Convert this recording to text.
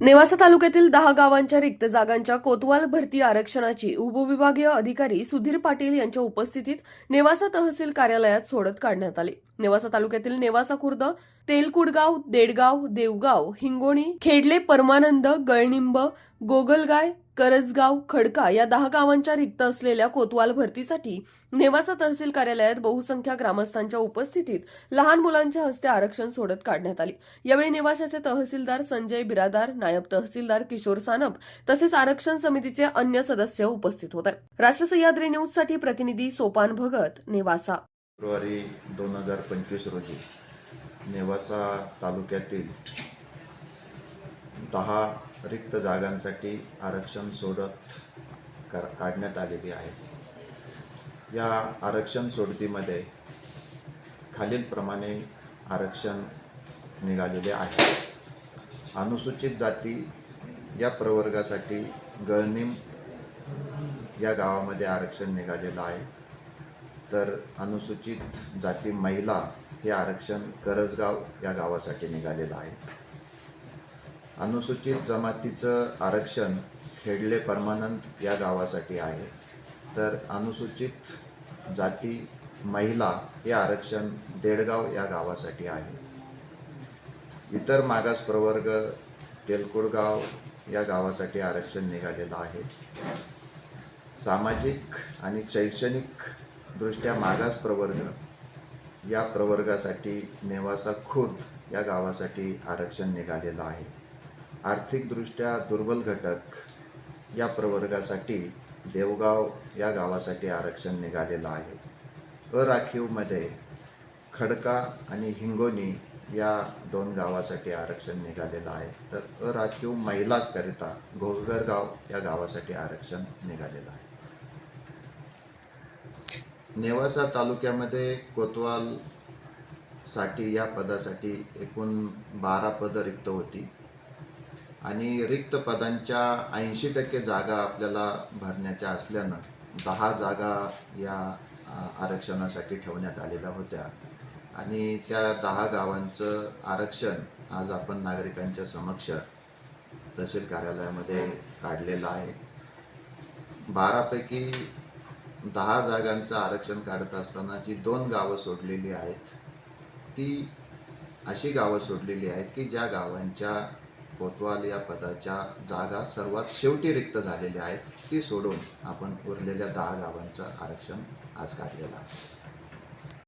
नेवासा तालुक्यातील दहा गावांच्या रिक्त जागांच्या कोतवाल भरती आरक्षणाची उपविभागीय अधिकारी सुधीर पाटील यांच्या उपस्थितीत नेवासा तहसील कार्यालयात सोडत काढण्यात आली. नेवासा तालुक्यातील नेवासा खुर्द तेलकुडगाव देडगाव देवगाव हिंगोणी खेडले परमानंद गळनिंब गोगलगाय करजगाव खडका या दहा गावांच्या रिक्त असलेल्या कोतवाल भरतीसाठी नेवासा तहसील कार्यालयात बहुसंख्य ग्रामस्थांच्या उपस्थितीत लहान मुलांच्या हस्ते आरक्षण सोडत काढण्यात आली. यावेळी नेवाशाचे तहसीलदार संजय बिरादार नायब तहसीलदार किशोर सानप तसेच आरक्षण समितीचे अन्य सदस्य उपस्थित होते. राष्ट्र सह्याद्री न्यूजसाठी प्रतिनिधी सोपान भगत नेवासा. फेब्रुवारी दोन हजार पंचवीस रोजी नेवासा तालुक्यातील दहा रिक्त जागांसाठी आरक्षण सोडत कर काढण्यात आलेली आहे. या आरक्षण सोडतीमध्ये खालीलप्रमाणे आरक्षण निघालेले आहे. अनुसूचित जाती या प्रवर्गासाठी गळनिम या गावामध्ये आरक्षण निघालेलं आहे. तर अनुसूचित जाती महिला हे आरक्षण करजगाव या गावासाठी निघालेलं आहे. अनुसूचित जमातीचं आरक्षण खेडले परमानंद या गावासाठी आहे. तर अनुसूचित जाती महिला हे आरक्षण देडगाव या गावासाठी आहे. इतर मागास प्रवर्ग तेलकुडगाव या गावासाठी आरक्षण निघालेलं आहे. सामाजिक आणि शैक्षणिकदृष्ट्या मागास प्रवर्ग या प्रवर्गासाठी नेवासा खुर्द या गावासाठी आरक्षण निघालेलं आहे. आर्थिकदृष्ट्या दुर्बल घटक या प्रवर्गासाठी देवगाव या गावासाठी आरक्षण निघालेलं आहे. अराखीवमध्ये खडका आणि हिंगोनी या दोन गावासाठी आरक्षण निघालेलं आहे. तर अराखीव महिलांकरिता घोगरगाव या गावासाठी आरक्षण निघालेलं आहे. नेवासा तालुक्यामध्ये कोतवाल साठी या पदासाठी एकूण बारा पदं रिक्त होती. आणि रिक्त पदांच्या ऐंशी टक्के जागा आपल्याला भरण्याच्या असल्यानं दहा जागा या आरक्षणासाठी ठेवण्यात आलेल्या होत्या. आणि त्या दहा गावांचं आरक्षण आज आपण नागरिकांच्या समक्ष तहसील कार्यालयामध्ये काढलेलं आहे. बारापैकी दहा जागांचं आरक्षण काढत असताना जी दोन गावं सोडलेली आहेत ती अशी गावं सोडलेली आहेत की ज्या गावांच्या कोतवाल या पदाच्या जागा सर्वात शेवटी रिक्त झालेल्या आहेत. ती सोडून आपण उरलेल्या दहा गावांचं आरक्षण आज काढलेलं आहे.